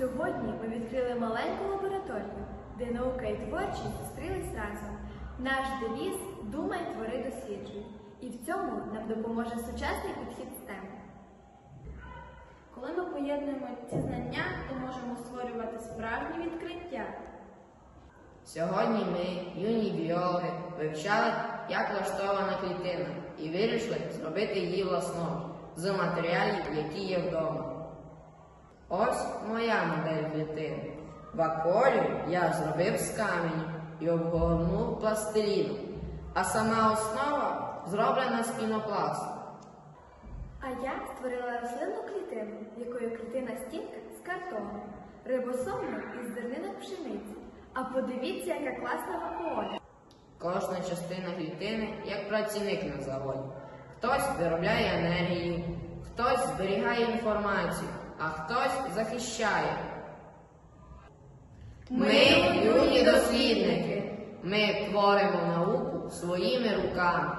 Сьогодні ми відкрили маленьку лабораторію, де наука і творчість зустрілись разом. Наш девіз Думай, твори, досліджуй. І в цьому нам допоможе сучасний підхід STEM. Коли ми поєднуємо ці знання, то можемо створювати справжні відкриття. Сьогодні ми, юні біологи, вивчали, як влаштована клітина, і вирішили зробити її власною з матеріалів, які є вдома. Ось моя модель клітини. Ваколю я зробив з каменю і обгорнув пластиліном, а сама основа зроблена з пінопласту. А я створила рослинну клітину, в якої клітина стінка з картону, рибосомну із зернинок пшениці. А подивіться, яка класна вакуоля. Кожна частина клітини як працівник на заводі. Хтось виробляє енергію, хтось зберігає інформацію, а хтось захищає. Ми юні дослідники. Ми творимо науку своїми руками.